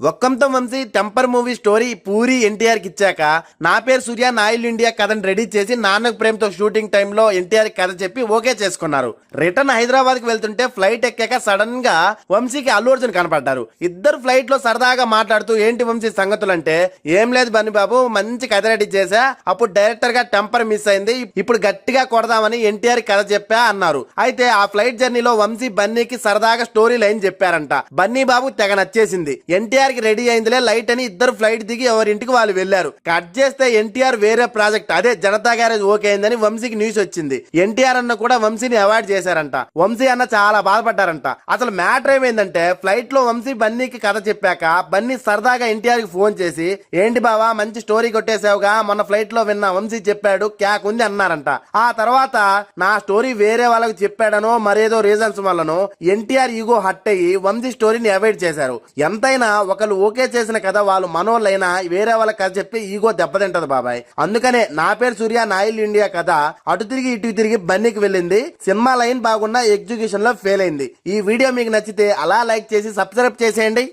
ఒక్కంతం Vamsi temper movie story Puri ఎన్టీఆర్కి ఇచ్చాక నా పేరు సూర్య నా ఇండియా కథను రెడీ చేసి నాన్నకు ప్రేమతో షూటింగ్ టైంలో ఎన్టీఆర్ కథ చెప్పి ఓకే చేసుకున్నారు. రిటర్న్ హైదరాబాద్కి వెళ్తుంటే ఫ్లైట్ ఎక్కాక సడన్గా వంశీకి అల్లు అర్జున్ కనపడ్డారు. ఇద్దరు ఫ్లైట్లో సరదాగా మాట్లాడుతూ ఏంటి వంశీ సంగతులంటే ఏం లేదు బన్ని బాబు మంచి కథ రెడీ చేశా అప్పుడు డైరెక్టర్గా టెంపర్ మిస్ అయింది ఇప్పుడు గట్టిగా కొడదామని ఎన్టీఆర్ కథ చెప్పా అన్నారు. అయితే ఆ ఫ్లైట్ జర్నీలో వంశీ బన్నీకి సరదాగా స్టోరీ లైన్ చెప్పారంట. బన్నీ బాబు తెగ నచ్చేసింది. ఎన్టీఆర్ కి రెడీ అయిందిలే లైట్ అని ఇద్దరు ఫ్లైట్ దిగి ఎవరింటికి వాళ్ళు వెళ్ళారు కట్ చేస్తే ఎన్టీఆర్ వేరే ప్రాజెక్ట్. అదే జనతా గ్యారేజ్ ఓకే అయిందని వంశీకి న్యూస్ వచ్చింది. ఎన్టీఆర్ అన్న కూడా వంశీని అవాయిడ్ చేశారంట. వంశీ అన్న చాలా బాధపడ్డారంట. అసలు మ్యాటర్ ఏమైందంటే ఫ్లైట్లో వంశీ బన్నీకి కథ చెప్పాక బన్నీ సరదాగా ఎన్టీఆర్కి ఫోన్ చేసి ఏంటి బావా మంచి స్టోరీ కొట్టేసావుగా మొన్న ఫ్లైట్లో విన్న వంశీ చెప్పాడు క్యాక్ ఉంది అన్నారంట. ఆ తర్వాత నా స్టోరీ వేరే వాళ్ళకి చెప్పాడనో మరేదో రీజన్స్ వల్లనో ఎన్టీఆర్ ఈగో హట్ అయ్యి వంశీ స్టోరీని అవాయిడ్ చేశారు. ఎంతైనా ఒకళ్ళు ఓకే చేసిన కథ వాళ్ళు మనోళ్ళైనా వేరే వాళ్ళ కథ చెప్పి ఈగో దెబ్బతింటది బాబాయ్. అందుకనే నా పేరు సూర్య నాయిల్ ఇండియా కథ. అటు తిరిగి ఇటు తిరిగి బన్నీకి వెళ్ళింది. సినిమా లైన్ బాగున్నా ఎగ్జిక్యూషన్లో ఫెయిల్ అయింది. ఈ వీడియో మీకు నచ్చితే అలా లైక్ చేసి సబ్స్క్రైబ్ చేసేయండి.